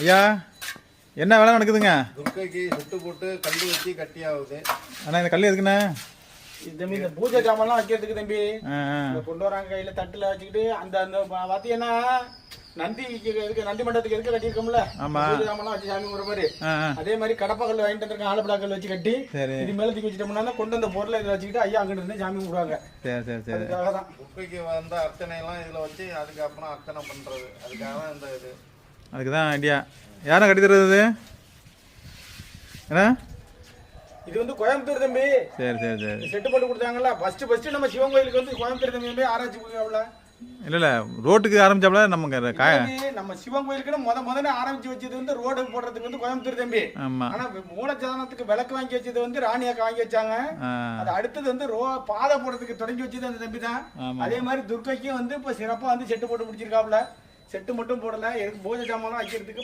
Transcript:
ஐயா என்ன வேலை நடக்குதுங்க? துர்க்கைக்கு சுட்டு போட்டு கல் வச்சு கட்டி ஆகுது. அண்ணா இந்த கல் எதுக்குண்ணே? இது தம்பி இந்த பூஜை ஜாமான்லாம் வைக்கிறதுக்கு தம்பி. கொண்டு வராங்க கையில தட்டுல வச்சுக்கிட்டு அந்த அந்த பாத்தீங்கன்னா எதுக்கு நந்தி மண்டபத்துக்கு எதுக்கு கட்டியிருக்கோம்ல? ஆமா. பூஜை ஜாமான்லாம் வச்சு சாமி கும்பிட்ற மாதிரி. அதே மாதிரி கடப்பா கல் வாங்கிட்டு வந்திருக்காங்க ஆலப்படா கல் வச்சு கட்டி இது மேல தூக்கி வச்சுட்டோம்னா கொண்டு வந்த பொருளை இதில் வச்சுக்கிட்டு ஐயா அங்கிட்டு இருந்து சாமி கும்பிடுவாங்க. சரி சரி சரி. அதுக்காக தான். வந்த அர்ச்சனை எல்லாம் இதுல வச்சு அதுக்கப்புறம் அர்ச்சனை பண்றது. அதுக்காக தான் இந்த இது. அதுக்கு தான் ஐடியா யாரும் கட்டி தருது? என்ன? இது வந்து கோயம்புத்தூர் தம்பி. சரி சரி சரி. செட்டு போட்டு கொடுத்தாங்கல்ல. ஃபர்ஸ்ட் ஃபர்ஸ்ட் நம்ம சிவன் கோயிலுக்கு வந்து கோயம்புத்தூர் தம்பி போய் ஆராய்ச்சி போயிருக்காப்ல. இல்லை இல்லை. ரோட்டுக்கு ஆரம்பிச்சாப்புல நமக்கு காய நம்ம சிவன் கோயிலுக்கு முத முதல்ல ஆரம்பிச்சு வச்சது வந்து ரோடு போடுறதுக்கு வந்து கோயம்புத்தூர் தம்பி. ஆமாம் ஆனா மூலச்சதனத்துக்கு விளக்கு வாங்கி வச்சது வந்து ராணியாக்கு வாங்கி வச்சாங்க. அது அடுத்தது வந்து ரோ பாதை போடுறதுக்கு தொடங்கி வச்சது அந்த தம்பி தான் அதே மாதிரி துர்க்கைக்கும் வந்து இப்ப சிறப்பா வந்து செட்டு போட்டு முடிச்சிருக்காப்ல. செட்டு மட்டும் போடல எனக்கு பூஜை சாமான் வைக்கிறதுக்கு